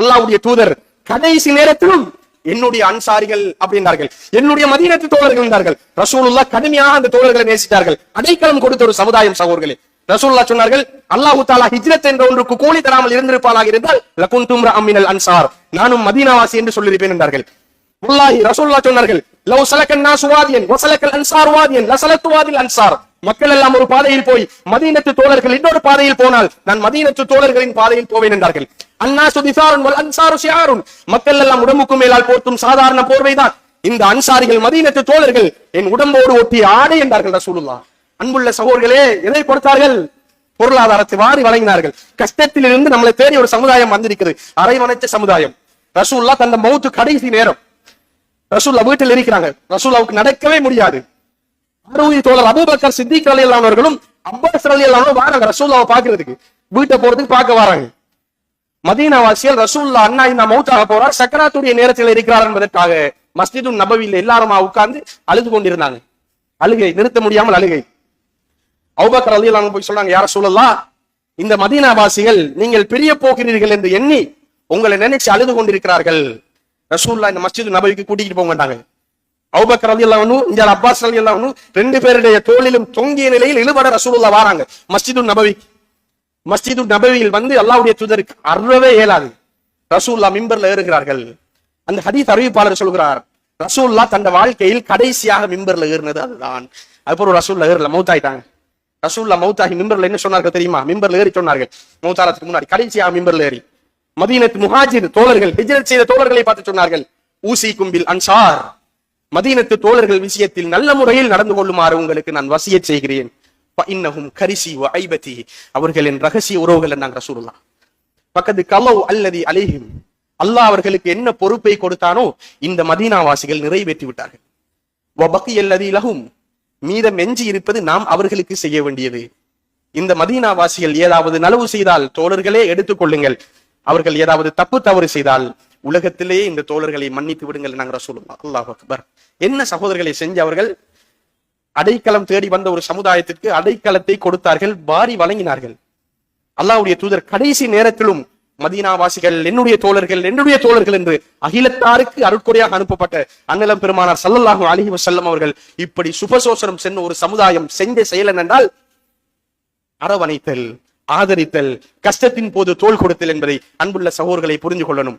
அல்லாவுடைய தூதர். கடைசி நேரத்திலும் என்னுடைய அன்சாரிகள் அப்படின்றார்கள். என்னுடைய மதீனத்து தோழர்கள் என்றார்கள். ரசூலுல்லா கடுமையாக அந்த தோழர்களை நேசித்தார்கள். அடைக்கலம் கொடுத்த ஒரு சமுதாயம் சகோர்களே ரசூல்லா சொன்னார்கள் அல்லாஹு தாலா ஹிஜ்ரத் என்ற ஒன்றுக்கு கூலி தராமல் இருந்திருப்பாளாக இருந்தால் லகுன் லகுந்தும் அம்மினல் அன்சார். நானும் மதீனாவாசி என்று சொல்லியிருப்பேன் என்றார்கள். முல்லாஹி ரசூல்லா சொன்னார்கள் லவ் சலக்கன் நாசுவாதியன் வசலக்கல் அன்சார் வாதியன் லசலத்துவாதில் அன்சார். மக்கள் எல்லாம் ஒரு பாதையில் போய் மதீனத்து தோழர்கள் இன்னொரு பாதையில் போனால் நான் மதீனத்து தோழர்களின் பாதையில் போவேன் என்றார்கள். அன்னாசு திசாருன் வல் அன்சாரு ஷியாருன் மக்கள் எல்லாம் உடம்புக்கு மேலால் போர்த்தும் சாதாரண போர்வைதான். இந்த அன்சாரிகள் மதீனத்து தோழர்கள் என் உடம்போடு ஒட்டிய ஆடை என்றார்கள் ரசூலுல்லா. அன்புள்ள சகோதர்களே எதை கொடுத்தார்கள்? பொருளாதாரத்தை வாரி வழங்கினார்கள். கஷ்டத்தில் இருந்து நம்மளை தேடி ஒரு சமுதாயம் வந்திருக்கிறது. அரைவனைத்த சமுதாயம். ரசூல்லா தந்த மௌத்து கடைசி நேரம். ரசூல்லா வீட்டில் இருக்கிறாங்க. ரசூல்லாவுக்கு நடக்கவே முடியாது. அருவி தோழர் அபுபக்கர் சித்திக் அலி அல்லானவர்களும் அப்பாஸ் அலி அல்லானும் வராங்க ரசூல்லாவை பாக்குறதுக்கு. வீட்டை போறதுக்கு பார்க்க வராங்க. மதீனாவாசியல் ரசூல்லா அண்ணா இந்த மௌத்தாக போறார். சக்கராத்துடைய நேரத்தில் இருக்கிறார் என்பதற்காக மஸ்ஜிது நபவியில் எல்லாரும் உட்கார்ந்து அழுது கொண்டிருந்தாங்க. அழுகை நிறுத்த முடியாமல் அழுகை. அவுபக்கர் அலி அல்லாம போய் சொன்னாங்க யார சொல்லலாம் இந்த மதீனாவாசிகள் நீங்கள் பிரிய போகிறீர்கள் என்று எண்ணி உங்களை நினைச்சு அழுது கொண்டிருக்கிறார்கள். ரசூல்லா இந்த மஸ்ஜிது நபவிக்கு கூட்டிகிட்டு போக மாட்டாங்க. அவுபக்கர் அலி அல்லாஹ் இந்த அப்பாஸ் அலி அல்லாஹ் ரெண்டு பேருடைய தோளிலும் தொங்கிய நிலையில் இழுபட ரசூலுல்லா வராங்க. மஸ்ஜிது நபவி. மஸ்ஜிது நபவியில் வந்து அல்லாவுடைய தூதருக்கு அறவே இயலாது. ரசூல்லா மிம்பர்ல ஏறுகிறார்கள். அந்த ஹதீஸ் அறிவிப்பாளர் சொல்கிறார் ரசூல்லா தந்த வாழ்க்கையில் கடைசியாக மிம்பர்ல ஏறினது அதுதான். அதுக்கப்புறம் ரசூல்லா ஏறல மௌத்தாயிட்டாங்க. ரசூல்லா மௌத்தாகி மிம்பர்ல என்ன சொன்னார்கள் தெரியுமா? மிம்பர்ல ஏறி சொன்னார்கள். மௌத்தாரத்துக்கு முன்னாடி கடைசியாக மிம்பர்ல ஏறி. மதீனத் முஹாஜிர் தோழர்கள் ஹிஜ்ரத் செய்த தோழர்களை பார்த்து சொன்னார்கள். ஊசி கும்பில் அன்சார். மதீனத்து தோழர்கள் விஷயத்தில் நல்ல முறையில் நடந்து கொள்ளுமாறு உங்களுக்கு நான் வசியச் செய்கிறேன். இன்னகும் கரிசி ஐபதி. அவர்களின் ரகசிய உறவுகளை நாங்கள் ரசூலுல்லாஹ்? பக்கத்து கலவ் அல்லதி அலைஹிம். அல்லாஹ் அவர்களுக்கு என்ன பொறுப்பை கொடுத்தானோ இந்த மதீனாவாசிகள் நிறைவேற்றி விட்டார்கள். வபக்கி அல்லதி மீதம் எஞ்சி இருப்பது நாம் அவர்களுக்கு செய்ய வேண்டியது. இந்த மதீனாவாசிகள் ஏதாவது நலவு செய்தால் தோழர்களே எடுத்துக் கொள்ளுங்கள். அவர்கள் ஏதாவது தப்பு தவறு செய்தால் உலகத்திலேயே இந்த தோழர்களை மன்னித்து விடுங்கள் நாங்க ரசூலுல்லாஹ் அல்லாஹ் அக்பர். என்ன சகோதரர்களை செஞ்சு அவர்கள்? அடைக்கலம் தேடி வந்த ஒரு சமுதாயத்திற்கு அடைக்கலத்தை கொடுத்தார்கள் வாரி வழங்கினார்கள். அல்லாவுடைய தூதர் கடைசி நேரத்திலும் மதீனாவாசிகள் என்னுடைய தோழர்கள் என்னுடைய தோழர்கள் என்று அகிலத்தாருக்கு அருட்கொடையாக அனுப்பப்பட்ட அன்னலம் பெருமானார் சல்லல்லாஹு அலைஹி வசல்லம் அவர்கள் இப்படி சுபசோசனம் சென்று ஒரு சமுதாயம் செஞ்ச செயல் என்றால் அரவணைத்தல் ஆதரித்தல் கஷ்டத்தின் போது தோள் கொடுத்தல் என்பதை அன்புள்ள சகோதர்களை புரிந்து கொள்ளணும்.